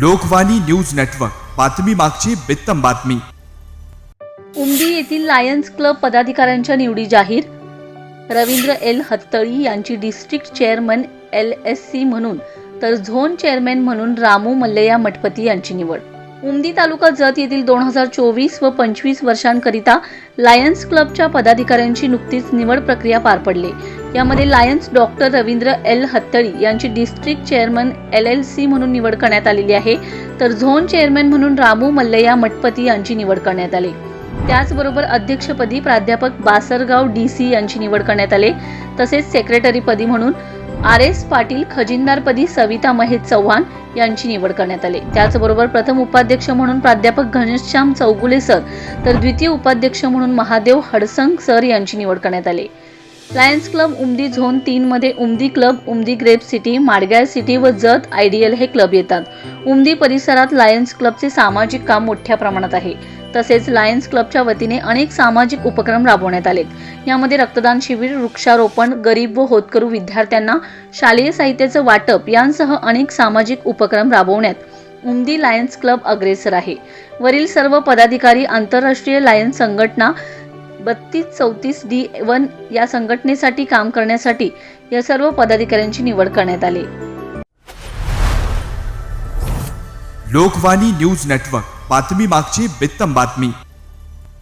Lokvani news network. बातमी मागची बित्तम बातमी. उमदी येथील लायन्स क्लब पदाधिकाऱ्यांच्या निवडी जाहीर. रवींद्र एल. हत्तळी यांची district chairman L. S. C. म्हणून तर झोन चेअरमॅन म्हणून रामू मल्लया मठपती यांची निवड. उमदी तालुका जत येथील दोन हजार चोवीस व पंचवीस वर्षांकरिता लायन्स क्लबच्या पदाधिकाऱ्यांची नुकतीच निवड प्रक्रिया पार पडली. यामध्ये lions doctor Ravindra L. Hattali यांची district chairman L L C म्हणून निवड करण्यात आलेली आहे. तर झोन चेअरमॅन म्हणून रामू मल्लया मठपती यांची निवड करण्यात आली. त्याचबरोबर अध्यक्षपदी प्राध्यापक बासरगाव डी सी यांची निवड करण्यात आली. तसेच सेक्रेटरीपदी म्हणून आर एस पाटील खजिनदारपदी सविता महेश चव्हाण यांची निवड करण्यात आली. त्याचबरोबर प्रथम उपाध्यक्ष म्हणून प्राध्यापक घनश्याम चौगुले सर तर द्वितीय उपाध्यक्ष म्हणून महादेव हडसंग सर यांची निवड करण्यात आली. लायन्स क्लब उमदी झोन तीन मध्ये Umadi club Umadi grape city Madgal city व जत आयडियल हे क्लब येतात. उमदी परिसरात लायन्स क्लबचे सामाजिक काम मोठ्या प्रमाणात आहे. तसेच लायन्स क्लबच्या वतीने अनेक सामाजिक उपक्रम राबवण्यात आलेत. यामध्ये रक्तदान शिबिर वृक्षारोपण गरीब व होतकरू विद्यार्थ्यांना शालेय साहित्याचं वाटप यांसह अनेक सामाजिक उपक्रम राबवण्यात. उमदी लायन्स क्लब अग्रेसर आहे. वरील सर्व पदाधिकारी आंतरराष्ट्रीय लायन्स संघटना बत्तीस चौतीस डी वन या संघटनेसाठी काम करण्यासाठी या सर्व पदाधिकाऱ्यांची निवड करण्यात आली. लोकवाणी न्यूज नेटवर्क बातमी मागची बित्तम बातमी.